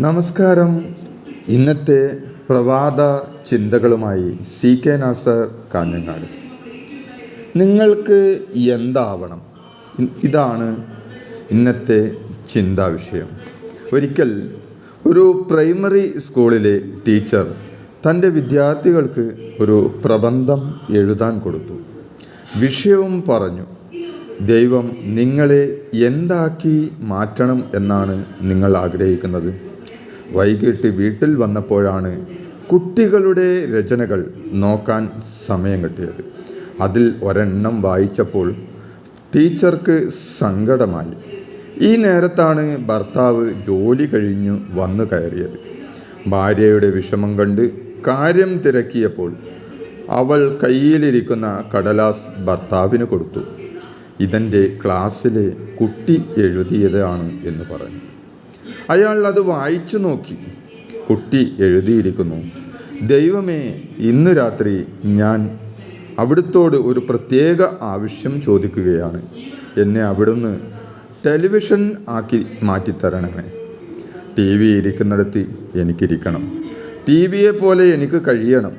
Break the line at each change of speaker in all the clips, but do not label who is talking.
നമസ്കാരം. ഇന്നത്തെ പ്രവാദ ചിന്തകളുമായി സി കെ നാസർ കാഞ്ഞങ്ങാട്. നിങ്ങൾക്ക് എന്താവണം? ഇതാണ് ഇന്നത്തെ ചിന്താ വിഷയം. ഒരിക്കൽ ഒരു പ്രൈമറി സ്കൂളിലെ ടീച്ചർ തന്റെ വിദ്യാർത്ഥികൾക്ക് ഒരു പ്രബന്ധം എഴുതാൻ കൊടുത്തു. വിഷയവും പറഞ്ഞു ദൈവം നിങ്ങളെ എന്താക്കി മാറ്റണം എന്നാണ് നിങ്ങൾ ആഗ്രഹിക്കുന്നത്? വൈകിട്ട് വീട്ടിൽ വന്നപ്പോഴാണ് കുട്ടികളുടെ രചനകൾ നോക്കാൻ സമയം കിട്ടിയത്. അതിൽ ഒരെണ്ണം വായിച്ചപ്പോൾ ടീച്ചർക്ക് സങ്കടമായി. ഈ നേരത്താണ് ഭർത്താവ് ജോലി കഴിഞ്ഞു വന്നു കയറിയത്. ഭാര്യയുടെ വിഷമം കണ്ട് കാര്യം തിരക്കിയപ്പോൾ അവൾ കയ്യിലിരിക്കുന്ന കടലാസ് ഭർത്താവിന് കൊടുത്തു. ഇതെന്റെ ക്ലാസ്സിലെ കുട്ടി എഴുതിയതാണ് എന്ന് പറഞ്ഞു. അയാൾ അത് വായിച്ചു നോക്കി. കുട്ടി എഴുതിയിരിക്കുന്നു. ദൈവമേ ഇന്ന് രാത്രി ഞാൻ അവിടുത്തോട് ഒരു പ്രത്യേക ആവശ്യം ചോദിക്കുകയാണ്. എന്നെ അവിടുന്ന് ടെലിവിഷൻ ആക്കി മാറ്റിത്തരണമേ. ടി വി ഇരിക്കുന്നിടത്ത് എനിക്കിരിക്കണം. ടി വിയെ പോലെ എനിക്ക് കഴിയണം.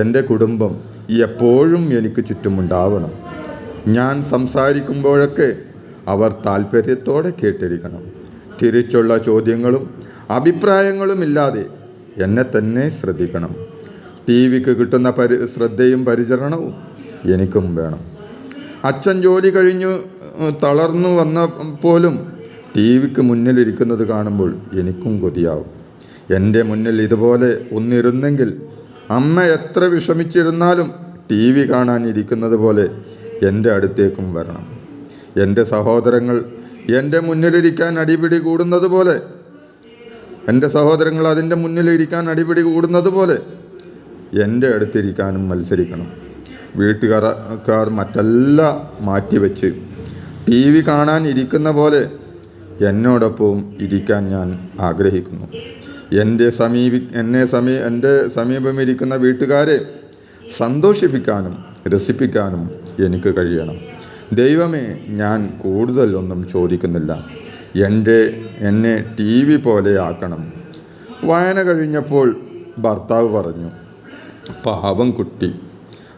എന്റെ കുടുംബം എപ്പോഴും എനിക്ക് ചുറ്റുമുണ്ടാവണം. ഞാൻ സംസാരിക്കുമ്പോഴൊക്കെ അവർ താല്പര്യത്തോടെ കേട്ടിരിക്കണം. തിരിച്ചുള്ള ചോദ്യങ്ങളും അഭിപ്രായങ്ങളും ഇല്ലാതെ എന്നെ തന്നെ ശ്രദ്ധിക്കണം. ടി വിക്ക് കിട്ടുന്ന പരി ശ്രദ്ധയും പരിചരണവും എനിക്കും വേണം. അച്ഛൻ ജോലി കഴിഞ്ഞു തളർന്നു വന്ന പോലും ടി വിക്ക് മുന്നിലിരിക്കുന്നത് കാണുമ്പോൾ എനിക്കും കൊതിയാവും. എന്റെ മുന്നിൽ ഇതുപോലെ ഒന്നിരുന്നെങ്കിൽ അമ്മ എത്ര വിഷമിച്ചിരുന്നാലും ടി വി കാണാനിരിക്കുന്നത് പോലെ എന്റെ അടുത്തേക്കും വരണം. എന്റെ സഹോദരങ്ങൾ എന്റെ മുന്നിലിരിക്കാൻ അടിപിടി കൂടുന്നത് പോലെ. എന്റെ സഹോദരങ്ങൾ അതിന്റെ മുന്നിലിരിക്കാൻ അടിപിടി കൂടുന്നത് പോലെ. എന്റെ അടുത്തിരിക്കാനും മത്സരിക്കണം. വീട്ടുകാരക്കാർ മറ്റെല്ലാം മാറ്റിവെച്ച് ടി വി കാണാൻ ഇരിക്കുന്ന പോലെ എന്നോടൊപ്പവും ഇരിക്കാൻ ഞാൻ ആഗ്രഹിക്കുന്നു. എന്റെ സമീപി എന്നെ സമീ എന്റെ സമീപം ഇരിക്കുന്ന വീട്ടുകാരെ സന്തോഷിപ്പിക്കാനും രസിപ്പിക്കാനും എനിക്ക് കഴിയണം. ദൈവമേ ഞാൻ കൂടുതലൊന്നും ചോദിക്കുന്നില്ല. എന്റെ എന്നെ ടി വി പോലെയാക്കണം. വായന കഴിഞ്ഞപ്പോൾ ഭർത്താവ് പറഞ്ഞു പാവം കുട്ടി.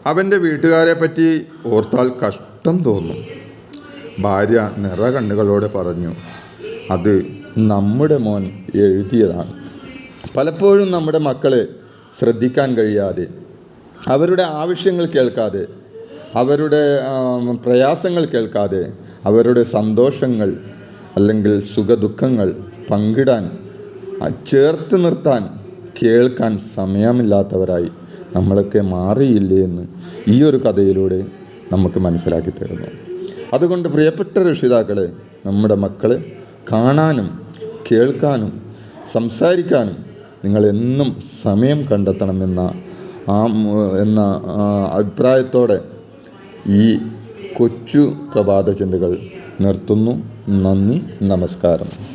അവന്റെ വീട്ടുകാരെ പറ്റി ഓർത്താൽ കഷ്ടം തോന്നും. ഭാര്യ നിറകണ്ണുകളോടെ പറഞ്ഞു അത് നമ്മുടെ മോൻ എഴുതിയതാണ്. പലപ്പോഴും നമ്മുടെ മക്കളെ ശ്രദ്ധിക്കാൻ കഴിയാതെ അവരുടെ ആവശ്യങ്ങൾ കേൾക്കാതെ അവരുടെ പ്രയാസങ്ങൾ കേൾക്കാതെ അവരുടെ സന്തോഷങ്ങൾ അല്ലെങ്കിൽ സുഖദുഃഖങ്ങൾ പങ്കിടാൻ ചേർത്ത് നിർത്താൻ കേൾക്കാൻ സമയമില്ലാത്തവരായി നമ്മളൊക്കെ മാറിയില്ലേ എന്ന് ഈ ഒരു കഥയിലൂടെ നമുക്ക് മനസ്സിലാക്കി തരുന്നു. അതുകൊണ്ട് പ്രിയപ്പെട്ട രക്ഷിതാക്കളെ നമ്മുടെ മക്കളെ കാണാനും കേൾക്കാനും സംസാരിക്കാനും നിങ്ങൾ എന്നും സമയം കണ്ടെത്തണമെന്ന ആ എന്ന അഭിപ്രായത്തോടെ ഈ കൊച്ചു പ്രഭാത ചിന്തകൾ നിർത്തുന്നു. നന്ദി നമസ്കാരം.